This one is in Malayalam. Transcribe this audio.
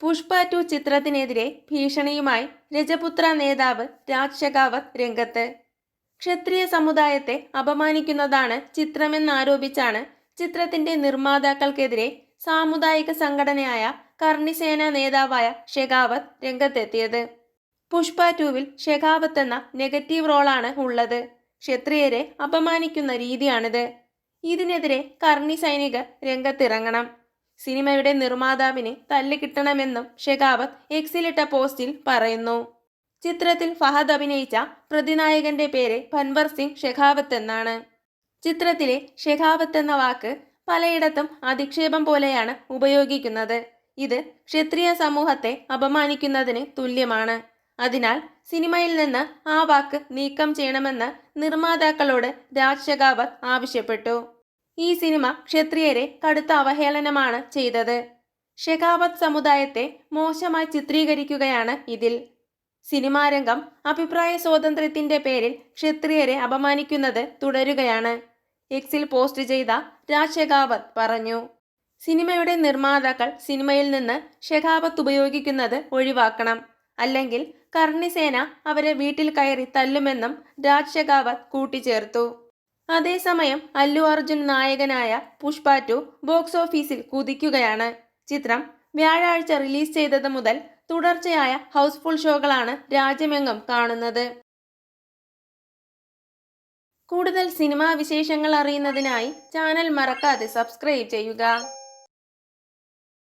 പുഷ്പ ടു ചിത്രത്തിനെതിരെ ഭീഷണിയുമായി രജപുത്ര നേതാവ് രാജ് ഷെഖാവത്ത് രംഗത്ത്. ക്ഷത്രിയ സമുദായത്തെ അപമാനിക്കുന്നതാണ് ചിത്രമെന്നാരോപിച്ചാണ് ചിത്രത്തിന്റെ നിർമ്മാതാക്കൾക്കെതിരെ സാമുദായിക സംഘടനയായ കർണിസേന നേതാവായ ഷെഖാവത്ത് രംഗത്തെത്തിയത്. പുഷ്പ ടൂവിൽ ഷെഖാവത്ത് എന്ന നെഗറ്റീവ് റോളാണ് ഉള്ളത്. ക്ഷത്രിയരെ അപമാനിക്കുന്ന രീതിയാണിത്. ഇതിനെതിരെ കർണി സൈനികർ രംഗത്തിറങ്ങണം. സിനിമയുടെ നിർമ്മാതാവിനെ തല്ല് കിട്ടണമെന്നും ഷെഖാവത്ത് എക്സിലിട്ട പോസ്റ്റിൽ പറയുന്നു. ചിത്രത്തിൽ ഫഹദ് അഭിനയിച്ച പ്രതിനായകന്റെ പേര് ഭൻവർ സിംഗ് ഷെഖാവത്ത് എന്നാണ്. ചിത്രത്തിലെ ഷെഖാവത്ത് എന്ന വാക്ക് പലയിടത്തും അധിക്ഷേപം പോലെയാണ് ഉപയോഗിക്കുന്നത്. ഇത് ക്ഷത്രിയ സമൂഹത്തെ അപമാനിക്കുന്നതിന് തുല്യമാണ്. അതിനാൽ സിനിമയിൽ നിന്ന് ആ വാക്ക് നീക്കം ചെയ്യണമെന്ന് നിർമ്മാതാക്കളോട് രാജ് ഷെഖാവത്ത് ആവശ്യപ്പെട്ടു. ഈ സിനിമ ക്ഷത്രിയരെ കടുത്ത അവഹേളനമാണ് ചെയ്തത്. ഷെഖാവത്ത് സമുദായത്തെ മോശമായി ചിത്രീകരിക്കുകയാണ് ഇതിൽ. സിനിമാരംഗം അഭിപ്രായ സ്വാതന്ത്ര്യത്തിന്റെ പേരിൽ ക്ഷത്രിയരെ അപമാനിക്കുന്നത് തുടരുകയാണ്. എക്സിൽ പോസ്റ്റ് ചെയ്ത രാജ് ഷെഖാവത്ത് പറഞ്ഞു സിനിമയുടെ നിർമ്മാതാക്കൾ സിനിമയിൽ നിന്ന് ഷെഖാവത്ത് ഉപയോഗിക്കുന്നത് ഒഴിവാക്കണം. അല്ലെങ്കിൽ കർണിസേന അവരെ വീട്ടിൽ കയറി തല്ലുമെന്നും രാജ് ഷെഖാവത്ത് കൂട്ടിച്ചേർത്തു. അതേസമയം അല്ലു അർജുൻ നായകനായ പുഷ്പ ടു ബോക്സ് ഓഫീസിൽ കുതിക്കുകയാണ്. ചിത്രം വ്യാഴാഴ്ച റിലീസ് ചെയ്തത് മുതൽ തുടർച്ചയായ ഹൗസ്ഫുൾ ഷോകളാണ് രാജ്യമെങ്ങും കാണുന്നത്. കൂടുതൽ സിനിമാ വിശേഷങ്ങൾ അറിയുന്നതിനായി ചാനൽ മറക്കാതെ സബ്സ്ക്രൈബ് ചെയ്യുക.